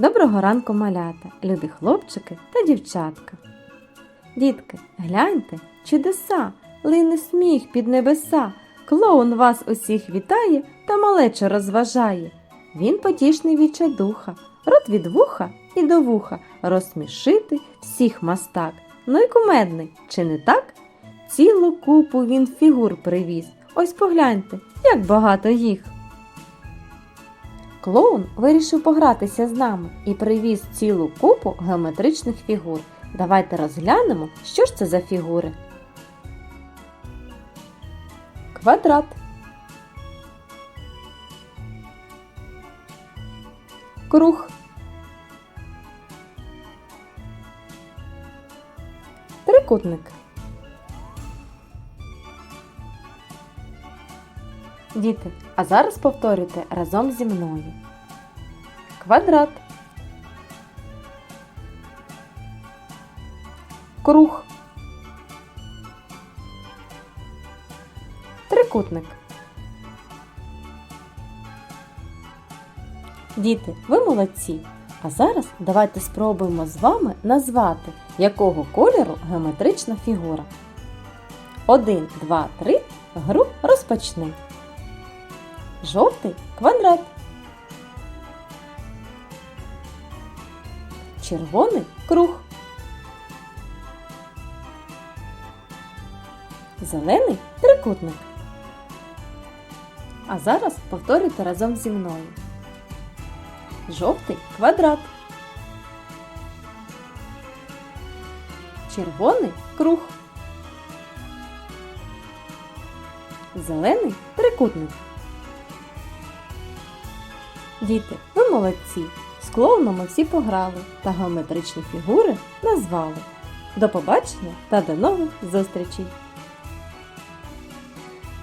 Доброго ранку, малята, любі хлопчики та дівчатка. Дітки, гляньте, чудеса, лине сміх під небеса. Клоун вас усіх вітає та малече розважає. Він потішний відчайдуха, рот від вуха і до вуха, розсмішити всіх мастак. Ну й кумедний, чи не так? Цілу купу він фігур привіз. Ось погляньте, як багато їх. Клоун вирішив погратися з нами і привіз цілу купу геометричних фігур. Давайте розглянемо, що ж це за фігури. Квадрат. Круг. Трикутник. Діти, а зараз повторюйте разом зі мною. Квадрат. Круг. Трикутник. Діти, ви молодці. А зараз давайте спробуємо з вами назвати, якого кольору геометрична фігура. Один, два, три. Гру розпочни. Жовтий квадрат. Червоний круг. Зелений трикутник. А зараз повторюйте разом зі мною. Жовтий квадрат. Червоний круг. Зелений трикутник. Діти, ви молодці! З клоуном всі пограли та геометричні фігури назвали. До побачення та до нових зустрічей!